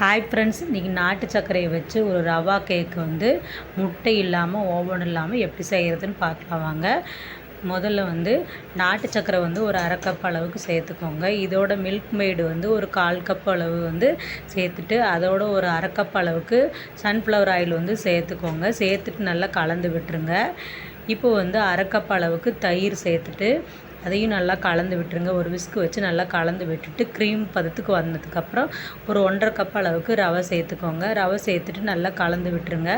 Hi friends இன்றைக்கி நாட்டு சர்க்கரையை வச்சு ஒரு ரவா கேக் வந்து முட்டை இல்லாமல் ஓவன் இல்லாமல் எப்படி செய்கிறதுன்னு பார்க்கலாம் வாங்க. முதல்ல வந்து நாட்டு சர்க்கரை வந்து ஒரு அரை கப் அளவுக்கு சேர்த்துக்கோங்க. இதோட மில்க் மெய்டு வந்து ஒரு கால் கப் அளவு வந்து சேர்த்துட்டு அதோட ஒரு அரை கப் அளவுக்கு சன்ஃப்ளவர் ஆயில் வந்து சேர்த்துக்கோங்க. சேர்த்துட்டு நல்லா கலந்து விட்டுருங்க. இப்போ வந்து அரை கப் அளவுக்கு தயிர் சேர்த்துட்டு அதையும் நல்லா கலந்து விட்டுருங்க. ஒரு விஸ்கு வச்சு நல்லா கலந்து விட்டுட்டு க்ரீம் பதத்துக்கு வந்ததுக்கப்புறம் ஒரு ஒன்றரை கப் அளவுக்கு ரவை சேர்த்துக்கோங்க. ரவை சேர்த்துட்டு நல்லா கலந்து விட்டுருங்க.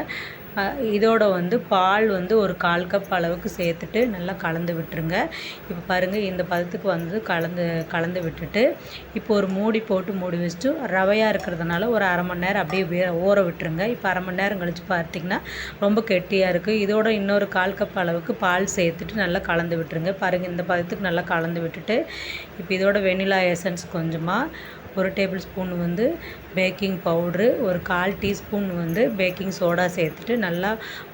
இதோட வந்து பால் வந்து ஒரு கால் கப் அளவுக்கு சேர்த்துட்டு நல்லா கலந்து விட்டுருங்க. இப்போ பாருங்கள் இந்த பதத்துக்கு வந்து கலந்து கலந்து விட்டுட்டு இப்போ ஒரு மூடி போட்டு மூடி வச்சுட்டு ரவையாக இருக்கிறதுனால ஒரு அரை மணி நேரம் அப்படியே வே ஊற விட்டுருங்க. இப்போ அரை மணி நேரம் கழித்து பார்த்திங்கன்னா ரொம்ப கெட்டியாக இருக்குது இதோட இன்னொரு கால் கப் அளவுக்கு பால் சேர்த்துட்டு நல்லா கலந்து விட்டுருங்க. பாருங்கள் இந்த பதத்துக்கு நல்லா கலந்து விட்டுட்டு இப்போ இதோட வெனிலா எசன்ஸ் கொஞ்சமாக ஒரு டேபிள் ஸ்பூன் வந்து பேக்கிங் பவுட்ரு ஒரு கால் டீஸ்பூன் வந்து பேக்கிங் சோடா சேர்த்துட்டு நல்லா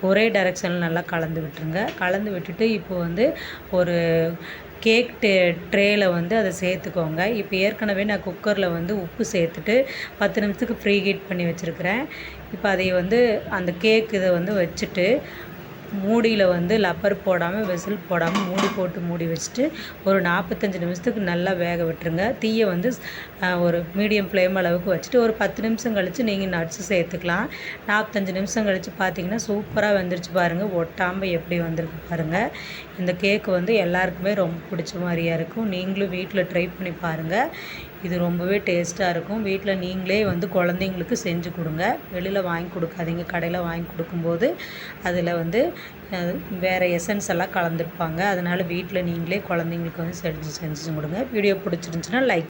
ஒரே டைரெக்ஷனில் நல்லா கலந்து விட்டுருங்க. கலந்து விட்டுட்டு இப்போ வந்து ஒரு கேக் டே ட்ரேயில் வந்து அதை சேர்த்துக்கோங்க. இப்போ ஏற்கனவே நான் குக்கரில் வந்து உப்பு சேர்த்துட்டு பத்து நிமிஷத்துக்கு ஃப்ரீ ஹீட் பண்ணி வச்சுருக்கிறேன். இப்போ அதை வந்து அந்த கேக் இதை வந்து வச்சுட்டு மூடியில் வந்து லப்பர் போடாமல் வெசில் போடாமல் மூடி போட்டு மூடி வச்சுட்டு ஒரு நாற்பத்தஞ்சு நிமிஷத்துக்கு நல்லா வேக விட்டுருங்க. தீயை வந்து ஒரு மீடியம் ஃப்ளேம் அளவுக்கு வச்சுட்டு ஒரு பத்து நிமிஷம் கழித்து நீங்கள் நட்ஸு சேர்த்துக்கலாம். நாற்பத்தஞ்சு நிமிஷம் கழித்து பார்த்தீங்கன்னா சூப்பராக வந்துருச்சு பாருங்கள் ஒட்டாமல் எப்படி வந்திருக்கு பாருங்கள் இந்த கேக்கு வந்து எல்லாருக்குமே ரொம்ப பிடிச்ச மாதிரியாக இருக்கும். நீங்களும் வீட்டில் ட்ரை பண்ணி பாருங்கள் இது ரொம்பவே டேஸ்ட்டாக இருக்கும். வீட்டில் நீங்களே வந்து குழந்தைங்களுக்கு செஞ்சு கொடுங்க. வெளியில் வாங்கி கொடுக்காதீங்க. கடையில் வாங்கி கொடுக்கும்போது அதில் வந்து வேறு எசன்ஸ் எல்லாம் கலந்துருப்பாங்க. அதனால் வீட்டில் நீங்களே குழந்தைங்களுக்கு வந்து செஞ்சு செஞ்சு கொடுங்க. Video பிடிச்சிருந்துச்சின்னா like